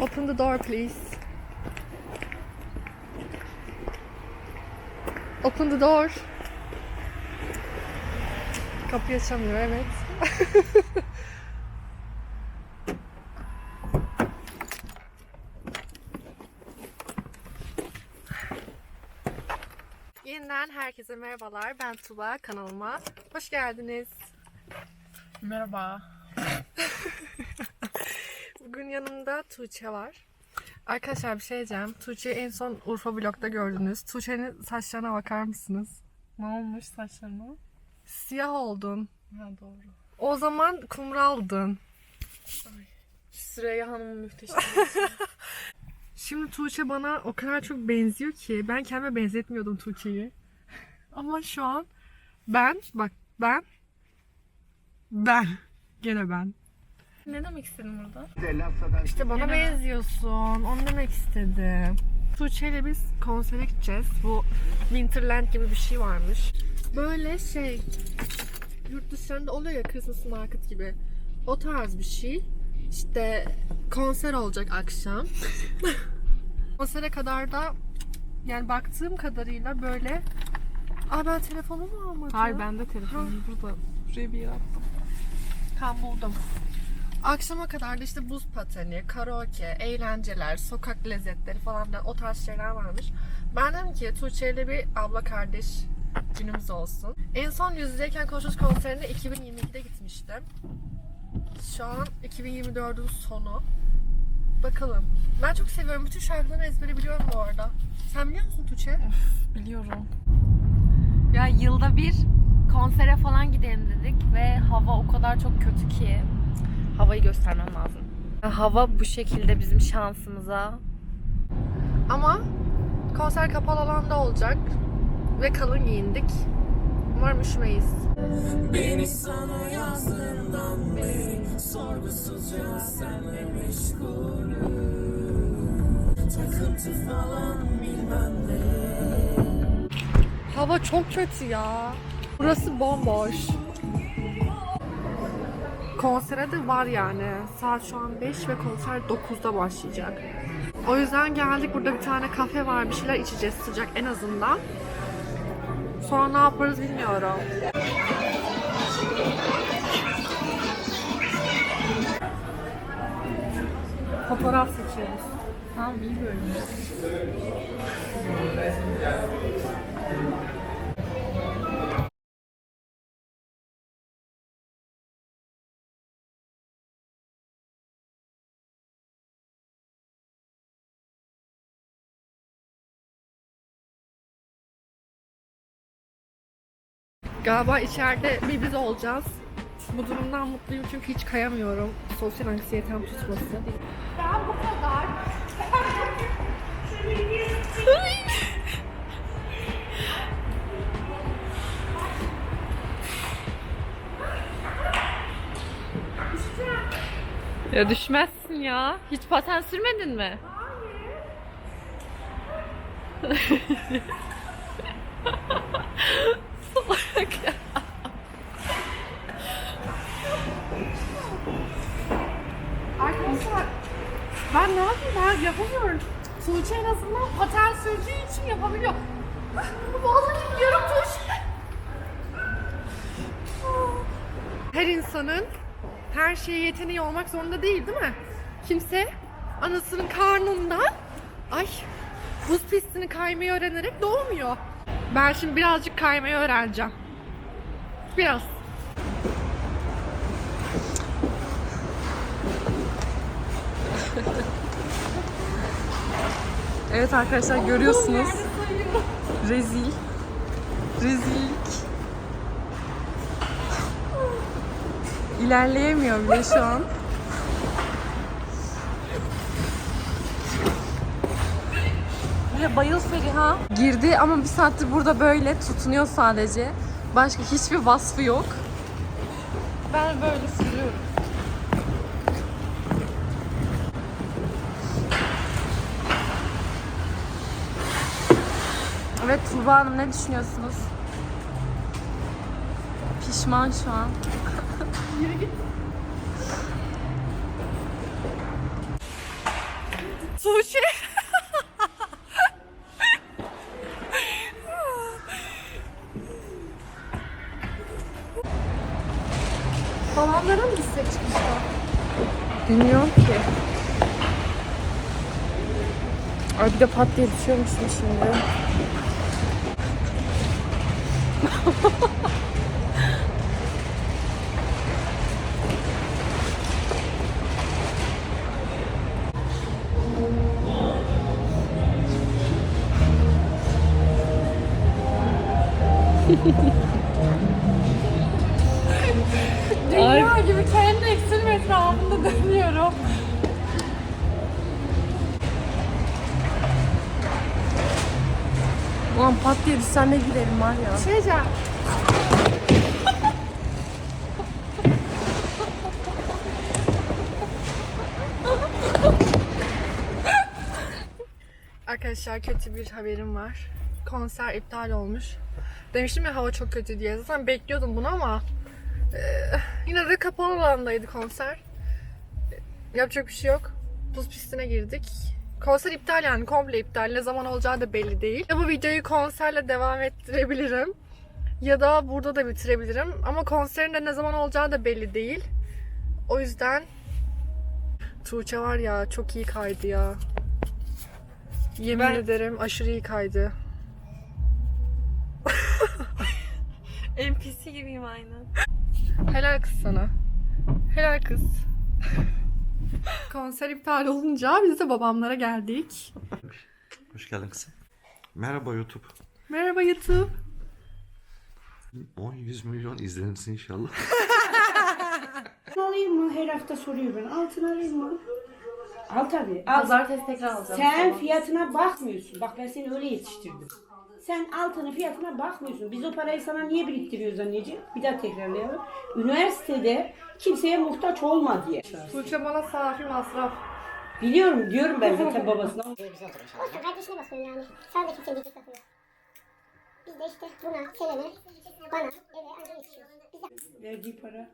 Open the door please. Open the door. Kapıyı açamıyor evet. Yeniden herkese merhabalar. Ben Tuba kanalıma. Hoş geldiniz. Merhaba. Bugün yanımda Tuğçe var. Arkadaşlar bir şey diyeceğim. Tuğçe'yi en son Urfa Vlog'da gördünüz. Tuğçe'nin saçlarına bakar mısınız? Ne olmuş saçlarına? Siyah oldun. Ha doğru. O zaman kumraldın. Süreyya Hanım'ın mühteşem. Şimdi Tuğçe bana o kadar çok benziyor ki ben kendime benzetmiyordum Tuğçe'yi. Ama şu an ben bak ben ben gene ben. Ne demek istedin burada? İşte bana benziyorsun. Onu demek istedim. Tuğçe ile biz konsere gideceğiz. Bu Winterland gibi bir şey varmış. Böyle şey yurt dışlarında oluyor ya Christmas market gibi. O tarz bir şey. İşte konser olacak akşam. Konsere kadar da yani baktığım kadarıyla böyle Aa ben telefonumu almadım. Hayır bende telefonum burada. Buraya bir yere attım. Tam buldum. Akşama kadar da işte buz pateni, karaoke, eğlenceler, sokak lezzetleri falan da o tarz şeyler varmış. Ben dedim ki Tuğçe ile bir abla kardeş günümüz olsun. En son yüz yüzeyken konuşuş konserine 2022'de gitmiştim. Şu an 2024'ün sonu. Bakalım. Ben çok seviyorum. Bütün şarkılarını ezbere biliyorum bu arada. Sen biliyor musun Tuğçe? Biliyorum. Ya yılda bir konsere falan gidelim dedik ve hava o kadar çok kötü ki havayı göstermem lazım. Hava bu şekilde bizim şansımıza. Ama konser kapalı alanda olacak. Ve kalın giyindik. Umarım üşümeyiz. Beni sana yazdığından beri Sorgusuzca senle meşgulüm Takıntı falan bilmem ne Hava çok kötü ya. Burası bomboş. Konsere de var yani. Saat şu an 5 ve konser 9'da başlayacak. O yüzden geldik. Burada bir tane kafe var. Bir şeyler içeceğiz sıcak en azından. Sonra ne yaparız bilmiyorum. Fotoğraf seçiyoruz. Tamam iyi böyle. Galiba içeride bir biz olacağız. Bu durumdan mutluyum çünkü hiç kayamıyorum. Sosyal anksiyetem tutması. Ben bu kadar. Ya düşmezsin ya. Hiç paten sürmedin mi? Salak ya. Arkadaşlar ben ne yapayım ben yapamıyorum. Tuğçe en azından paten sürdüğü için yapabiliyor. Vallahi yarım Tuğçe. Her insanın her şeye yeteneği olmak zorunda değil değil mi? Kimse anasının karnında ay buz pistini kaymayı öğrenerek doğmuyor. Ben şimdi birazcık kaymayı öğreneceğim. Biraz. Evet arkadaşlar görüyorsunuz. Rezil. Rezillik. İlerleyemiyor bile şu an. Feriha bayıl Feriha. Girdi ama bir saattir burada böyle tutunuyor sadece. Başka hiçbir vasfı yok. Ben böyle sürüyorum. Evet Tuğba Hanım ne düşünüyorsunuz? Pişman şu an. Sushi. Halamlara mı gitsek çıkışta? Bilmiyorum ki. Ay bir de pat diye düşüyormuşum şimdi. Dünya gibi kendi eksenim etrafında dönüyorum. Ulan pat diye düşsen ne gülerim var ya. Şey. Arkadaşlar kötü bir haberim var. Konser iptal olmuş. Demiştim ya hava çok kötü diye. Zaten bekliyordum bunu ama e, yine de kapalı alandaydı konser. E, Yapacak bir şey yok. Buz pistine girdik. Konser iptal yani komple iptal. Ne zaman olacağı da belli değil. Ya bu videoyu konserle devam ettirebilirim. Ya da burada da bitirebilirim. Ama konserin de ne zaman olacağı da belli değil. O yüzden Tuğçe var ya çok iyi kaydı ya. Yemin Ben- ederim aşırı iyi kaydı. NPC gibiyim aynen. Helal kız sana. Helal kız. Konser iptal olunca biz de babamlara geldik. Hoş geldin kızım. Merhaba YouTube. Merhaba YouTube. 10-100 milyon izlenirsin inşallah. alayım mı? Her hafta soruyor bana. Altın alayım mı? Al tabii. Al. Pazartesi tekrar alacağım. Sen fiyatına bakmıyorsun. Bak ben seni öyle yetiştirdim. Sen altının fiyatına bakmıyorsun. Biz o parayı sana niye biriktiriyoruz anneciğim? Bir daha tekrarlayalım. Üniversitede kimseye muhtaç olma diye. Tuğçe bana safi masraf. Biliyorum diyorum ben zaten babasına. Olsun kardeşine bakıyorum yani. Sen de kimsenin gücü takıyor. Biz de işte buna, Selen'e, bana, eve anca yetişiyoruz. Verdiği para.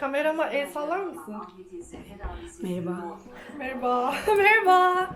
Kamerama el sallar mısın? Merhaba. Merhaba. Merhaba.